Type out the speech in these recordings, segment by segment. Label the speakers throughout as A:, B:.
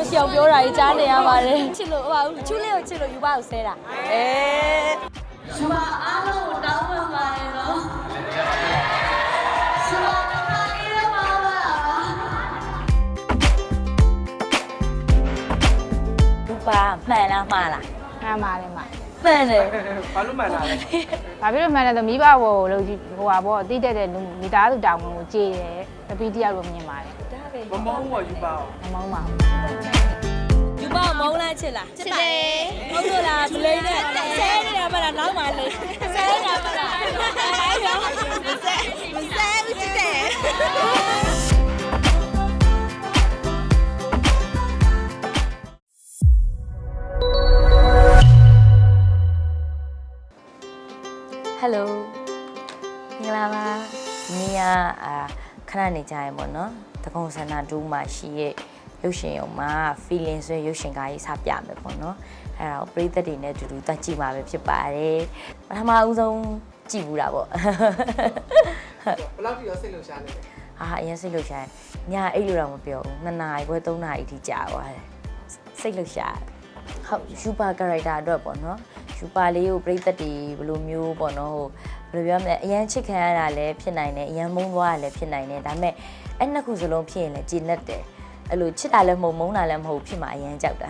A: မရှိအောင်ပြောတာကြီးကြားနေရပါတယ်ချစ်လို့ဟိုချူလေးကိုချစ်လို့ယူပါကိုဆဲတာအဲ
B: ယူပါအားလုံးကိုတောင်းပန်ပါတယ်နော်ယူပါတော့ခါလေးရပါပါ
A: ဘူပါမှန်လားမှားလား
C: မှန်ပါတယ်မ
A: မှန်တယ်
D: ဘာလို့မှန်တာလဲ
C: ဘာဖြစ်လို့မှန်လဲဆိုမိဘဘောကိုလို့ဟိုဟာဘောတိတက်တဲ့လူမိသားစုတောင်းဝင်ကိုကြည်တယ်တပီးတယောက်လိုမြင်ပါတယ်
A: ဒါပဲ
D: မမောင်းဘူးယူပါအောင်
C: မမုန်းပါဘူး
A: ယူပါမုန်းလားချစ်လားချစ်တယ်ဟုတ်လို့လားမလိမ့်နဲ့ဆဲနေတာမလားနောက်မှလိမ့်ဆဲနေတာမလားအဲရောမဆဲမဆဲဘူးချစ်တယ်ဟယ်လိုမင်္ဂလာပါဒီနေ့ကအာခဏနေကြရင်ပေါ့နော် တကုံစန္ဒတူးမှာရှိရဲ့ရုပ်ရှင်ရုံမှာ feeling ဆိုတဲ့ရုပ်ရှင်ကားကြီးစပြမယ်ပေါ့နော်အဲ့ဒါကိုပရိသတ်တွေနဲ့အတူတူတက်ကြည့်မှာပဲဖြစ်ပါတယ်ပထမဦးဆုံးကြည့်ဘူးတာပေါ့
D: ဘယ်လောက်ထိရောစိတ်လှုပ်ရှားနေလဲ
A: အာအရင်စိတ်လှုပ်ရှားတယ်ညအိတ်လို့တော့မပြောဘူးနှစ်နာရီခွဲသုံးနာရီထိကြာသွားတယ်စိတ်လှုပ်ရှားတယ်ဟုတ်ယူပါ character အတွက်ပေါ့နော်ယူပါလေးကိုပြိသက်တွေဘယ်လိုမျိုးပေါ့နော်ဟို ဘယ်လိုပြောမလဲအရန်ချစ်ခံရတာလည်းဖြစ်နိုင်တယ်အရန်မုန်းသွားတာလည်းဖြစ်နိုင်တယ်ဒါပေမဲ့အဲ့နှစ်ခုစလုံးဖြစ်ရင်လည်းကြည်နက်တယ်အဲ့လိုချစ်တာလည်းမဟုတ်မုန်းတာလည်းမဟုတ်ဖြစ်မှာအရန်ကြောက်တာ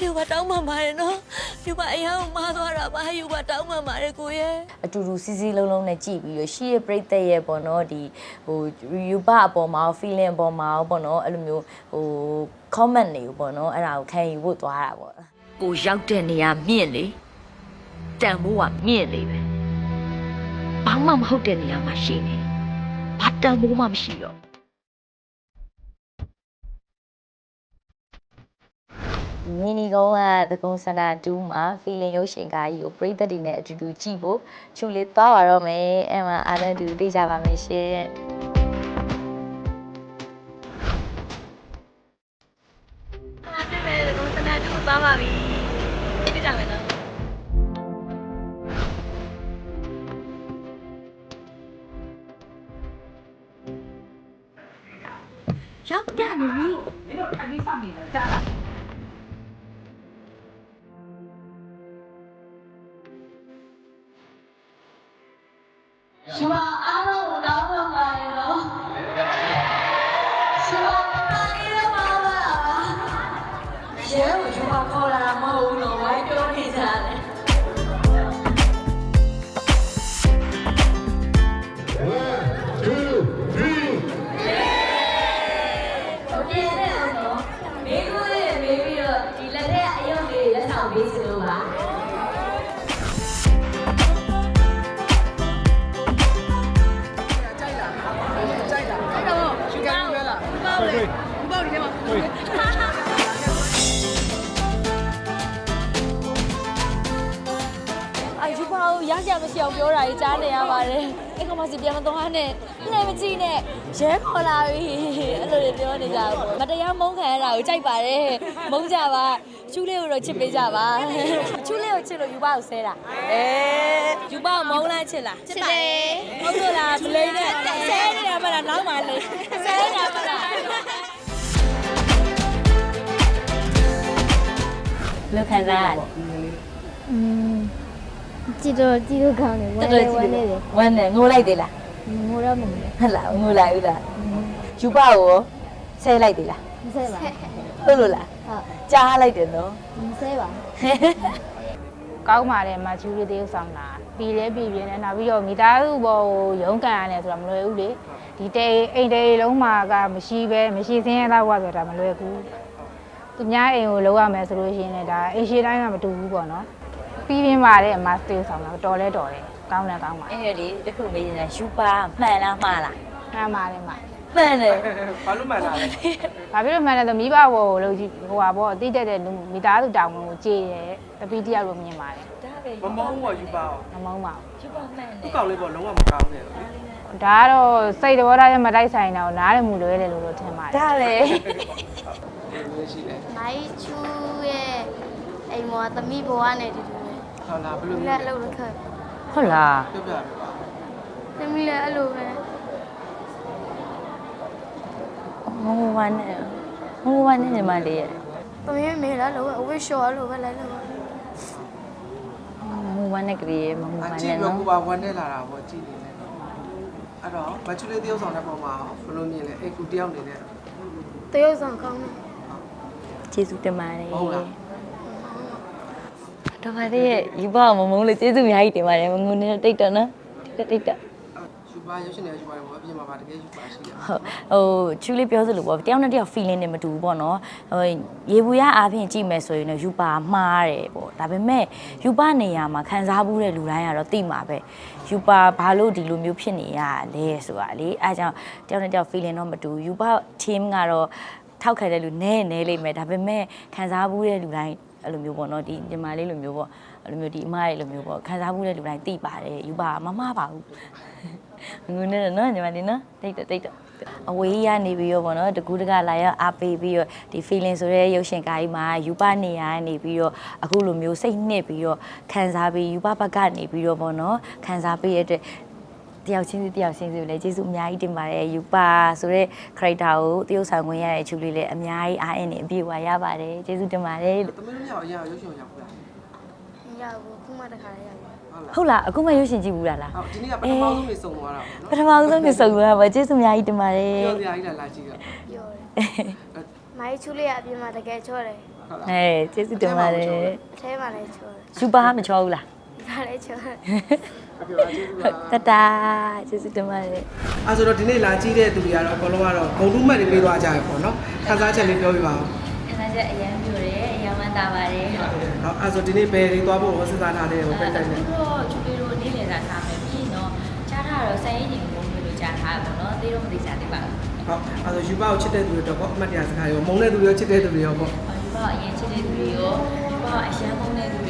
A: ယူပါတောင်းမှန်ပါတယ်နော်ယူပါအရန်မှားသွားတာပါယူပါတောင်းမှန်ပါတယ်ကိုရဲ့အတူတူစီစီလုံးလုံးနဲ့ကြည်ပြီးရရှိရပြိသက်ရဲ့ပေါ့နော်ဒီဟိုယူပါအပေါ်မှာ feeling အပေါ်မှာပေါ့နော်အဲ့လိုမျိုးဟို comment တွေကိုပေါ့နော်အဲ့ဒါကိုခံယူဖို့သွားတာပေါ့ကိုရောက်တဲ့နေရာမြင့်လေတန်ဖိုးကမြင့်လေပဲ ဘာမှမဟုတ်တဲ့နေရာမှာရှိနေဘာတန်ဖိုးမှမရှိတော့မီနီကုန်းကသကုံစန္ဒတူးမှာ feeling ရုပ်ရှင်ကားကြီးကိုပရိသတ်တွေနဲ့အတူတူကြည့်ဖို့ချူလေးသွားပါတော့မယ်အဲ့မှာအားလုံးအတူတူသိကြပါမယ်ရှင်အားပြည့်မဲ့သကုံစန္ဒတူးသွားပါပြီ ရောက်တယ်
B: ယူပါကိုရကြမ
D: ရှိ
A: အောင်ပြောတာကြီးကြားနေရပါတယ်အဲ့ကောင်မစီပြန်မသွားနဲ့လည်းမကြည့်နဲ့ရဲခေါ်လာပြီအဲ့လိုတွေပြောနေကြဘူးမတရားမုန်းခံရတာကိုကြိုက်ပါတယ်မုန်းကြပါချူးလေးကိုတော့ချစ်ပေးကြပါချူးလေးကိုချစ်လို့ယူပါကိုဆဲတာအဲယူပါကိုမုန်းလားချစ်လားချစ်တယ်ဟုတ်လို့လားမလိမ့်နဲ့ဆဲနေတာမလားနောက်မှလိမ့်ဆဲနေတာမလားလောက်ခံစားရတယ်
E: อืม ကြည့်တော့ကြည့်လို့ကောင်းတယ်ဝ
A: တော်
E: မ်း
A: တော်
E: နေ
A: ကြ
E: ဝ
A: ည့်
E: မ်းနေတယ်
A: ဝမ်းနေငိုလိုက်သေးလား
E: ငိုတော့မငိုလဲ
A: ဟုတ်လားငိုလိုက်ဦးလားယူပါကိုဆဲလိုက်သေးလား
E: မဆဲပါ
A: ဟုတ်လို့လား
E: ဟုတ်
A: ကြားလိုက်တယ်နော်
E: မဆဲပါ
C: ကောင်းပါတယ်မချူလေးတရုပ်ဆောင်တာပြီးလဲပြီးပြင်းတယ်နောက်ပြီးတော့မိသားစုဘောကိုရုန်းကန်ရတယ်ဆိုတာမလွယ်ဘူးလေဒီတေးအိမ်တေးလုံးမှာကမရှိပဲမရှိစင်းရတော့ဆိုတာမလွယ်ဘူးသူများအိမ်ကိုလောက်ရမယ်ဆိုလို့ရှိရင်လည်းဒါအိမ်ရှိတိုင်းကမတူဘူးပေါ့နော် ပြီးပြင်းပါတယ်အမစတေးဆောင်တာတော်လဲတော်တယ်ကောင်းတယ်ကောင်းပါ
A: အဲ့ဒီလေတခုမေးနေတာယူပါမှန်လားမှားလား
C: မှန်ပါတယ်မ
A: မှန်တယ်
D: ဘာလို့မှန်တာလဲ
C: ဘာဖြစ်လို့မှန်လဲဆိုမိဘဘောကိုလို့ဟိုဟာဘောတိတက်တဲ့လူမိသားစုတောင်းဝင်ကိုကြည်တယ်တပီးတယောက်လိုမြင်ပါတယ်
A: ဒါပဲ
D: မမောင်းဘူးယူပါအောင်
C: မမုန်းပါဘူး
A: ယူပါမှန်တ
D: သူ့
A: ယ်
D: ကောင်လေးပေါ့လုံးဝမကောင်းနဲ့လေ
C: ဒါကတော့စိတ်တော်ထားရဲ့မတိုက်ဆိုင်တာကိုနားရမှုလွဲတယ်လို့တော့ထင်ပါတယ်
A: ဒါလေ
D: ဟုတ်ရှိတယ်
E: မိုင်းချူရဲ့အိမ်မောသမီးဘဝနဲ့တူတူပဲ
D: ဟုတ်လားဘယ်လို
E: လက်လို့ခက်
A: ဟုတ်လား
D: ပြပြပြပါ
E: သမီးလည်းအဲ့လိုပဲ
A: ငိုဝမ်းနဲ့မမမနဲ့ညီမလေးရဲ့
E: သမီးမေလာလို့အဝိရှော်လို့ပဲလိုက်လို့
A: မမမနဲ့ကလေးမမမ
D: အကြည့်
A: နဲ့
D: ပြီး
A: နော်
D: ကိုပါဝမ်းနဲ့လာတာပေါ့ကြည့်နေတယ်အဲ့တော့မချူလေးတယောက်ဆောင်တဲ့ပုံမှာဘယ်လိုမြင်လဲအဲ့ကူတယောက်နေတဲ့
E: တရုတ်ဆောင်ကောင်းတယ်
A: ကျေးဇူးတင်ပါတယ်
D: ဟုတ်လား
A: တော်ပါသေးရဲ့ယူပါမမုန်းလို့ကျေးဇူးအများကြီးတင်ပါတယ်မငုံနဲ့တိတ်တော့နော်တိတ်တိတ်တော့
D: ယူပါရုပ်ရှင်တွေယူပါဘောအပြင်မှာပါတကယ်ယူပါရှိတယ်
A: ဟုတ်ဟိုချူလေးပြောစလို့ပေါ့တယောက်နဲ့တယောက် feeling နဲ့မတူဘူးပေါ့နော်ဟိုရေဘူးရအားဖြင့်ကြည့်မယ်ဆိုရင်တော့ယူပါမှားတယ်ပေါ့ဒါပေမဲ့ယူပါနေရာမှာခံစားမှုတဲ့လူတိုင်းကတော့သိမှာပဲယူပါဘာလို့ဒီလိုမျိုးဖြစ်နေရလဲဆိုတာလေအဲကြောင့်တယောက်နဲ့တယောက် feeling တော့မတူဘူးယူပါ team ကတော့ထောက်ခံတဲ့လူနည်းနည်းလိမ့်မယ်ဒါပေမဲ့ခံစားမှုတဲ့လူတိုင်း အဲ့လိုမျိုးပေါ့နော်ဒီညီမလေးလိုမျိုးပေါ့အဲ့လိုမျိုးဒီအမလေးလိုမျိုးပေါ့ခံစားမှုတဲ့လူတိုင်းသိပါတယ်ယူပါမမှားပါဘူးငုံနေတယ်နော်ညီမလေးနော်တိတ်တော့တိတ်တော့အဝေးရနေပြီးတော့ဗောနော်တကူးတကလာရအားပေးပြီးတော့ဒီ feeling ဆိုတဲ့ရုပ်ရှင်ကားကြီးမှာယူပနေရနေပြီးတော့အခုလိုမျိုးစိတ်နှစ်ပြီးတော့ခံစားပြီးယူပဘက်ကနေပြီးတော့ဗောနော်ခံစားပေးရတဲ့ တယောက်ချင်းစီတယောက်ချင်းစီကိုလည်းကျေးဇူးအများကြီးတင်ပါတယ်ယူပါဆိုတဲ့ character ကိုတရုပ်ဆောင်ခွင့်ရတဲ့ချူလေးလည်းအများကြီးအားအင်းနေအပြည့်ဝရပါတယ်ကျေးဇူးတင်ပါတယ်လို့
D: သမီးတို့ရောက်အရင်ရုပ်ရှင်ရောက်ဘူးလား
E: မရဘူးခုမှတခါလေးရပြီ
D: ဟုတ်လား
A: ဟုတ်လားအခုမှရုပ်ရှင်ကြည့်ဘူးလားလား
D: ဟုတ်ဒီနေ့ကပထမဆုံးနေစုံသွားတာ
A: ပ
D: ပေါ့
A: ထမဆုံးနေစုံသွားပါကျေးဇူးအများကြီးတင်ပါတယ်
D: နော်ပြောစရာကြီးလားလာကြည့်တော့
E: ပြောတယ်မိုင်းချူလေးကအပြင်မှာတကယ်ချောတယ်
D: ဟုတ်လား
A: ဟဲ့ကျေးဇူးတင်ပါတယ်
E: အထဲမှာလည်းချောတယ်
A: ယူပါမချောဘူးလား
E: ဒါလည်းချောတယ်
D: ပြော တာကျေးဇူးပါ
A: တတာကျေးဇူးတင်ပါတယ်
D: အဲဆိုတော့ဒီနေ့လာကြည့်တဲ့သူတွေကတော့အကုန်လုံးကတော့ဂုံတုမှတ်တွေပေးသွားကြရပေါ့နော်ခန်းစားချက်လေးပြောပြပါဦး
A: အနာချက်အရန်ပြိုတယ်အရန်ဝမ်းသာပါတယ်ဟုတ်
D: ဟုတ်အဲဆိုဒီနေ့ဘယ်တွေသွားဖို့စဉ်းစားထားတဲ့ဟိုပတ်သက်နေ
A: တော့ချူလေးတို့နေ့လည်စာထားမယ်ပြီးတော့ကြားထားတော့စိုင်းရင်ကိုမျိုးလို့ကြားထားပါတော့သေတော့မသိကြသေးပါဘူး
D: ဟုတ်အဲဆိုယူပါကိုချစ်တဲ့သူတွေတော့ပေါ့အမှတ်တရစကားရောမုန်းတဲ့သူတွေရောချစ်တဲ့သူတွေရောပေါ့။
A: ဒီဘောအရင်ချစ်တဲ့သူတွေရောဒီဘောအရန်မုန်းတဲ့သူတွေ